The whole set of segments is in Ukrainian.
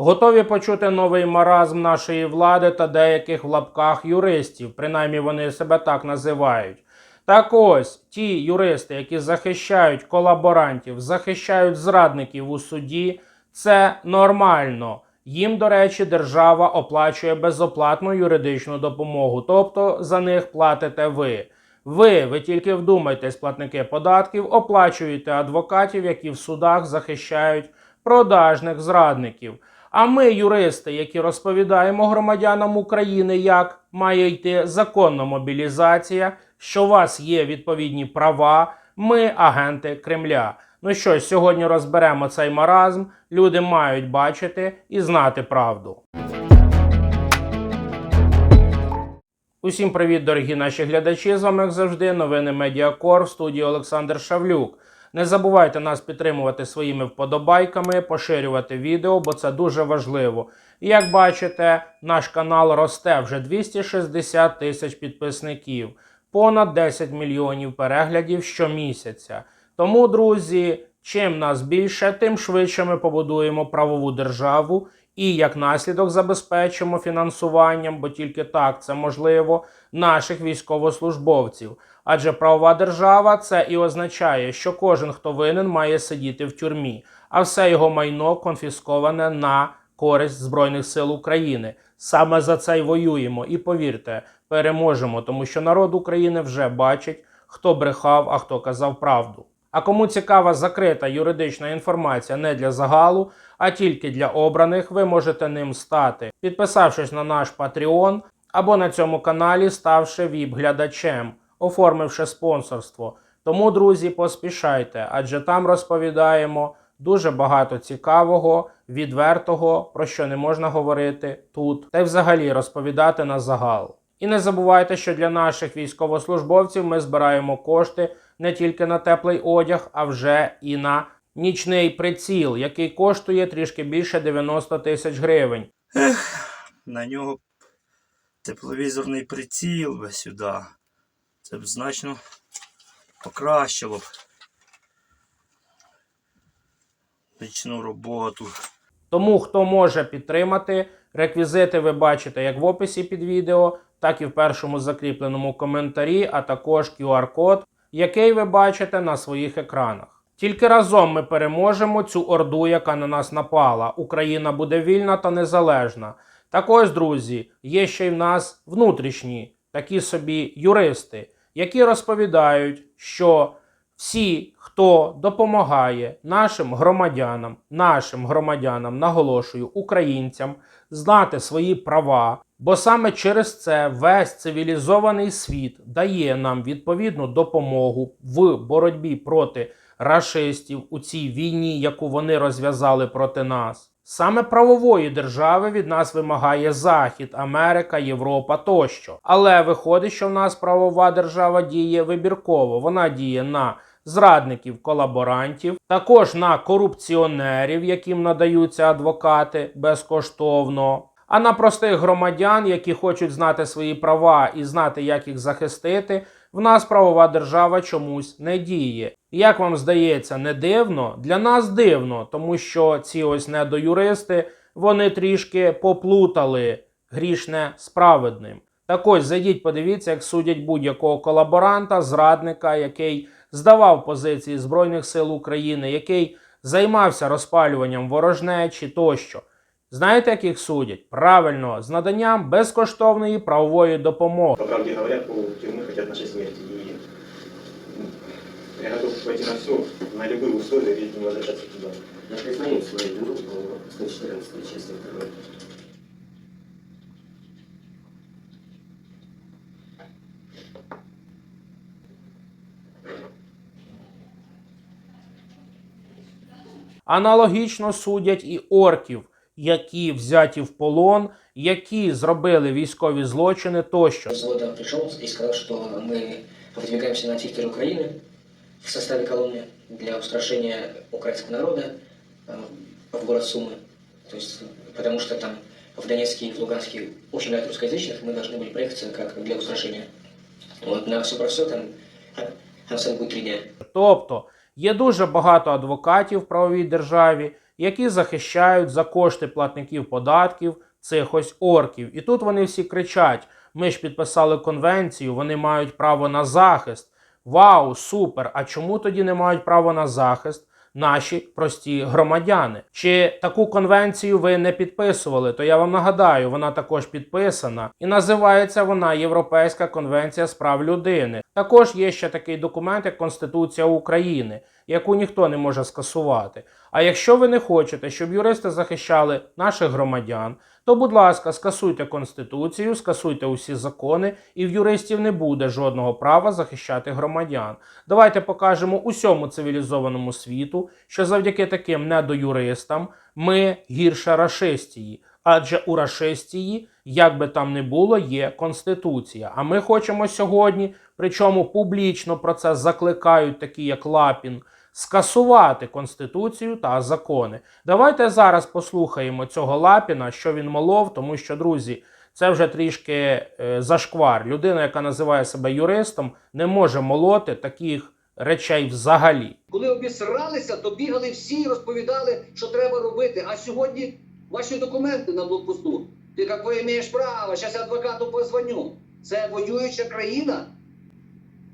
Готові почути новий маразм нашої влади та деяких в лапках юристів, принаймні вони себе так називають. Так ось ті юристи, які захищають колаборантів, захищають зрадників у суді, це нормально. Їм, до речі, держава оплачує безоплатну юридичну допомогу, тобто за них платите ви. Ви, ви тільки вдумайтесь, платники податків, оплачуєте адвокатів, які в судах захищають продажних зрадників. А ми, юристи, які розповідаємо громадянам України, як має йти законна мобілізація, що у вас є відповідні права, ми агенти Кремля. Ну що сьогодні розберемо цей маразм. Люди мають бачити і знати правду. Усім привіт, дорогі наші глядачі. З вами, як завжди, новини Медіакор в студії Олександр Шавлюк. Не забувайте нас підтримувати своїми вподобайками, поширювати відео, бо це дуже важливо. Як бачите, наш канал росте вже 260 тисяч підписників, понад 10 мільйонів переглядів щомісяця. Тому, друзі, чим нас більше, тим швидше ми побудуємо правову державу і як наслідок забезпечимо фінансуванням, бо тільки так це можливо, наших військовослужбовців. Адже правова держава це і означає, що кожен, хто винен, має сидіти в тюрмі, а все його майно конфісковане на користь Збройних сил України. Саме за це й воюємо. І повірте, переможемо, тому що народ України вже бачить, хто брехав, а хто казав правду. А кому цікава закрита юридична інформація не для загалу, а тільки для обраних, ви можете ним стати, підписавшись на наш Patreon або на цьому каналі, ставши ВІП-глядачем, оформивши спонсорство. Тому, друзі, поспішайте, адже там розповідаємо дуже багато цікавого, відвертого, про що не можна говорити тут, та й взагалі розповідати на загал. І не забувайте, що для наших військовослужбовців ми збираємо кошти не тільки на теплий одяг, а вже і на нічний приціл, який коштує трішки більше 90 тисяч гривень. на нього тепловізорний приціл би сюди. Це б значно покращило б нічну роботу. Тому хто може підтримати, реквізити ви бачите як в описі під відео, так і в першому закріпленому коментарі, а також QR-код, який ви бачите на своїх екранах. Тільки разом ми переможемо цю орду, яка на нас напала. Україна буде вільна та незалежна. Так ось, друзі, є ще й в нас внутрішні такі собі юристи, які розповідають, що всі, хто допомагає нашим громадянам, нашим громадянам, наголошую, українцям знати свої права, бо саме через це весь цивілізований світ дає нам відповідну допомогу в боротьбі проти рашистів у цій війні, яку вони розв'язали проти нас. Саме правової держави від нас вимагає Захід, Америка, Європа тощо. Але виходить, що в нас правова держава діє вибірково. Вона діє на зрадників, колаборантів, також на корупціонерів, яким надаються адвокати безкоштовно. А на простих громадян, які хочуть знати свої права і знати, як їх захистити, в нас правова держава чомусь не діє. Як вам здається, не дивно? Для нас дивно, тому що ці ось недоюристи вони трішки поплутали грішне з праведним. Так ось зайдіть, подивіться, як судять будь-якого колаборанта, зрадника, який здавав позиції Збройних сил України, який займався розпалюванням ворожнечі тощо. Знаєте, як їх судять? Правильно, з наданням безкоштовної правової допомоги. По правде говоря, пол тюрьмы хотят нашей смерти. И ну, я готов пойти на все, на любые условия, лишь бы не возвращаться туда. Я признаю свою вину по 114 части 2. Аналогічно судять і орків, які взяті в полон, які зробили військові злочини тощо. Взвода пришел и сказал, что мы выдвигаемся на территорию Украины в составе колонны для устрашения украинского народа э, в город Сумы. То есть, потому что там в Донецке и в Луганске очень много русскоязычных, мы должны были проехаться как для устрашения. Вот, на все про все там, а, а будет три дня. Тобто є дуже багато адвокатів в правовій державі, які захищають за кошти платників податків цих ось орків. І тут вони всі кричать: ми ж підписали конвенцію, вони мають право на захист. Вау, супер! А чому тоді не мають право на захист? Наші прості громадяни. Чи таку конвенцію ви не підписували? То я вам нагадаю, вона також підписана і називається вона Європейська конвенція з прав людини. Також є ще такий документ, як Конституція України, яку ніхто не може скасувати. А якщо ви не хочете, щоб юристи захищали наших громадян, то, будь ласка, скасуйте конституцію, скасуйте усі закони, і в юристів не буде жодного права захищати громадян. Давайте покажемо усьому цивілізованому світу, що завдяки таким недоюристам ми гірше рашистії. Адже у рашистії, як би там не було, є конституція. А ми хочемо сьогодні, причому публічно про це закликають такі, як Лапін, скасувати конституцію та закони. Давайте зараз послухаємо цього Лапіна, що він молов, тому що, друзі, це вже трішки е, зашквар. Людина, яка називає себе юристом, не може молоти таких речей взагалі. Коли обісралися, то бігали всі і розповідали, що треба робити. А сьогодні ваші документи на блокпосту. Ти какое маєш право? Зараз адвокату позвоню. Це воююча країна.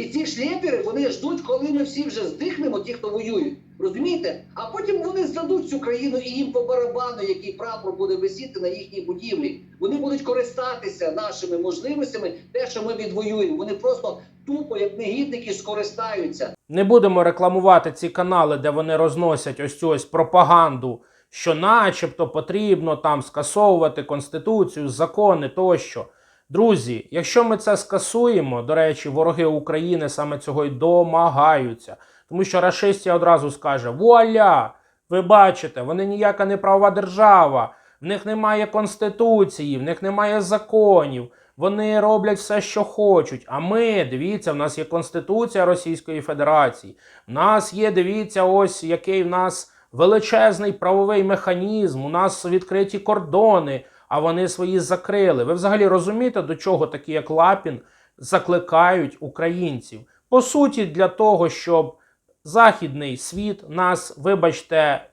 І ці шлєпери вони ждуть, коли ми всі вже здихнемо, ті, хто воюють. Розумієте? А потім вони здадуть цю країну і їм по барабану, який прапор буде висіти на їхній будівлі. Вони будуть користатися нашими можливостями, те, що ми відвоюємо. Вони просто тупо, як негідники, скористаються. Не будемо рекламувати ці канали, де вони розносять ось цю ось пропаганду, що начебто потрібно там скасовувати конституцію, закони тощо. Друзі, якщо ми це скасуємо, до речі, вороги України саме цього й домагаються. Тому що рашистія одразу скаже: вуаля! Ви бачите, вони ніяка не правова держава, в них немає конституції, в них немає законів. Вони роблять все, що хочуть. А ми, дивіться, в нас є Конституція Російської Федерації. В нас є, дивіться, ось який в нас величезний правовий механізм. У нас відкриті кордони, а вони свої закрили. Ви взагалі розумієте, до чого такі, як Лапін, закликають українців? По суті, для того, щоб західний світ нас, вибачте,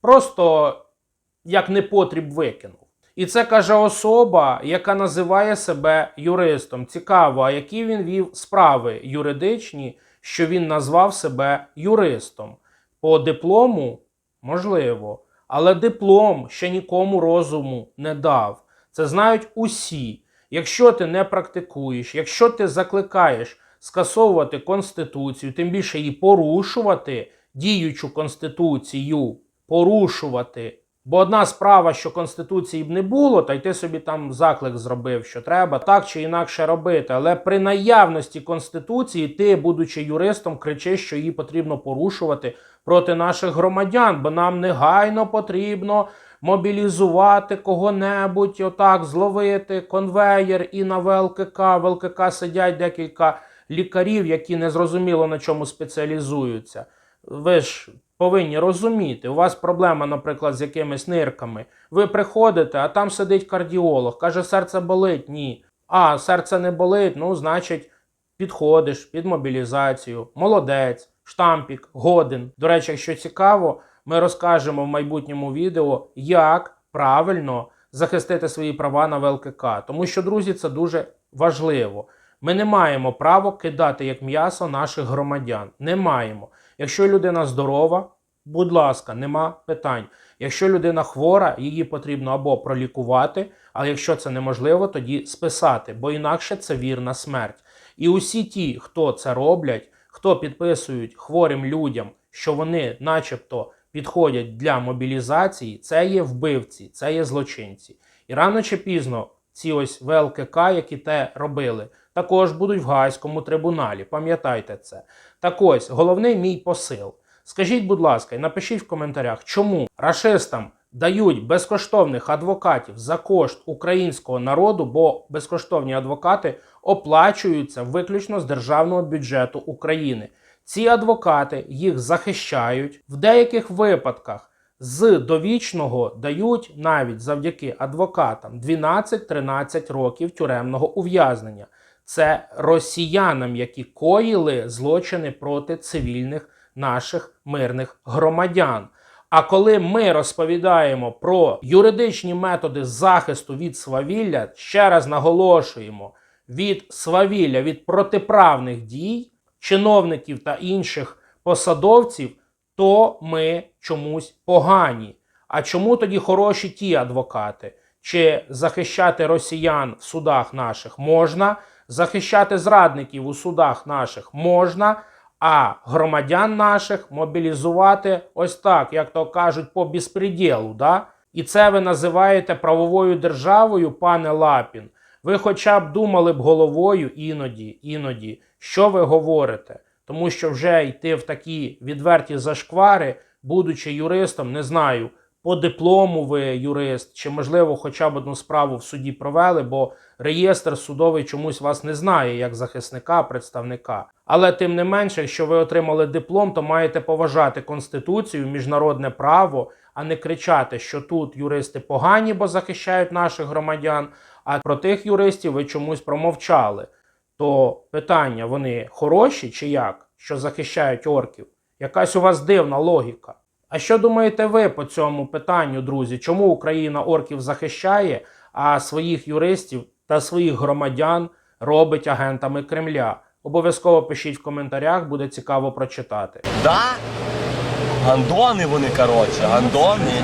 просто як непотріб викинув. І це каже особа, яка називає себе юристом. Цікаво, а які він вів справи юридичні, що він назвав себе юристом. По диплому можливо, але диплом ще нікому розуму не дав. Це знають усі. Якщо ти не практикуєш, якщо ти закликаєш скасовувати конституцію, тим більше її порушувати, діючу конституцію, порушувати. Бо одна справа, що конституції б не було, та й ти собі там заклик зробив, що треба так чи інакше робити. Але при наявності конституції ти, будучи юристом, кричиш, що її потрібно порушувати проти наших громадян, бо нам негайно потрібно мобілізувати кого-небудь, отак зловити конвеєр і на ВЛКК. В ЛКК сидять декілька лікарів, які незрозуміло на чому спеціалізуються. Ви ж повинні розуміти, у вас проблема, наприклад, з якимись нирками. Ви приходите, а там сидить кардіолог, каже, серце болить. Ні. А, серце не болить, ну, значить, підходиш під мобілізацію. Молодець, штампік, годен. До речі, якщо цікаво, ми розкажемо в майбутньому відео, як правильно захистити свої права на ВЛКК. Тому що, друзі, це дуже важливо. Ми не маємо права кидати як м'ясо наших громадян. Не маємо. Якщо людина здорова, будь ласка, нема питань. Якщо людина хвора, її потрібно або пролікувати, а якщо це неможливо, тоді списати, бо інакше це вірна смерть. І усі ті, хто це роблять, хто підписують хворим людям, що вони, начебто, підходять для мобілізації, це є вбивці, це є злочинці. І рано чи пізно ці ось ВЛКК, які те робили, також будуть в Гаазькому трибуналі. Пам'ятайте це. Так ось, головний мій посил. Скажіть, будь ласка, і напишіть в коментарях, чому рашистам дають безкоштовних адвокатів за кошт українського народу, бо безкоштовні адвокати оплачуються виключно з державного бюджету України. Ці адвокати їх захищають в деяких випадках. З довічного дають навіть завдяки адвокатам 12-13 років тюремного ув'язнення. Це росіянам, які коїли злочини проти цивільних наших мирних громадян. А коли ми розповідаємо про юридичні методи захисту від свавілля, ще раз наголошуємо, від свавілля, від протиправних дій чиновників та інших посадовців, то ми чомусь погані. А чому тоді хороші ті адвокати? Чи захищати росіян в судах наших можна, захищати зрадників у судах наших можна, а громадян наших мобілізувати ось так, як то кажуть, по безпреділу, да? І це ви називаєте правовою державою, пане Лапін. Ви хоча б думали б головою іноді, іноді, що ви говорите, тому що вже йти в такі відверті зашквари, будучи юристом, не знаю, по диплому ви юрист, чи можливо хоча б одну справу в суді провели, бо реєстр судовий чомусь вас не знає як захисника, представника. Але тим не менше, якщо ви отримали диплом, то маєте поважати конституцію, міжнародне право, а не кричати, що тут юристи погані, бо захищають наших громадян. А про тих юристів ви чомусь промовчали. То питання: вони хороші чи як, що захищають орків? Якась у вас дивна логіка. А що думаєте ви по цьому питанню, друзі? Чому Україна орків захищає, а своїх юристів та своїх громадян робить агентами Кремля? Обов'язково пишіть в коментарях, буде цікаво прочитати. Да? Гандони вони, коротше, гандони.